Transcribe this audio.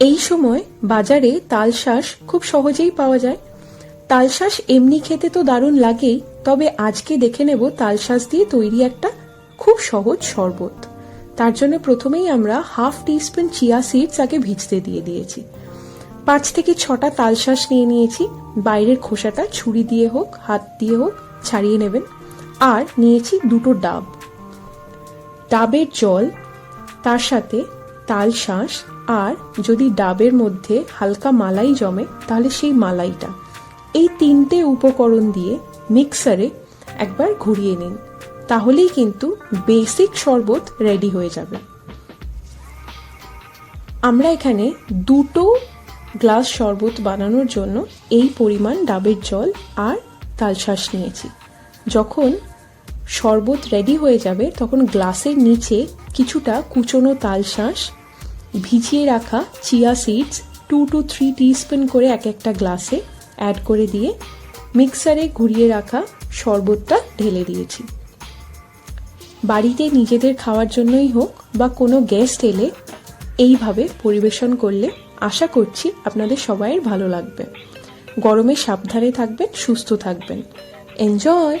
এই সময় বাজারে তালশাঁস খুব সহজেই পাওয়া যায়। তালশাঁস এমনি খেতে তো দারুণ লাগেই, তবে আজকে দেখে নেব তালশাঁস দিয়ে তৈরি একটা খুব সহজ শরবত। তার জন্য প্রথমেই আমরা হাফ টিস্পুন চিয়া সিডস আগে ভিজতে দিয়ে দিয়েছি। পাঁচ থেকে ছটা তালশাঁস নিয়ে নিয়েছি। বাইরের খোসাটা ছুরি দিয়ে হোক, হাত দিয়ে হোক, ছাড়িয়ে নেবেন। আর নিয়েছি দুটো ডাব। ডাবের জল, তার সাথে তাল শাঁস আর যদি ডাবের মধ্যে হালকা মালাই জমে, তাহলে সেই মালাইটা। এই তিনটে উপকরণ দিয়ে মিক্সারে একবার ঘুরিয়ে নিন। তাহলেই কিন্তু বেসিক শরবত রেডি হয়ে যাবে। আমরা এখানে দুটো গ্লাস শরবত বানানোর জন্য এই পরিমাণ ডাবের জল আর তালশাঁস নিয়েছি। যখন শরবত রেডি হয়ে যাবে, তখন গ্লাসের নিচে কিছুটা কুচনো তালশাঁস ভিজিয়ে রাখা chia seeds two two three teaspoon করে এক একটা গ্লাসে অ্যাড করে দিয়ে মিক্সারে ঘুরিয়ে রাখা শরবতটা ঢেলে দিয়েছি। বাড়িতে নিজেদের খাওয়ার জন্যই হোক বা কোনো গেস্ট এলে এইভাবে পরিবেশন করলে আশা করছি আপনাদের সবাইয়ের ভালো লাগবে। গরমে সাবধানে থাকবেন, সুস্থ থাকবেন। এনজয়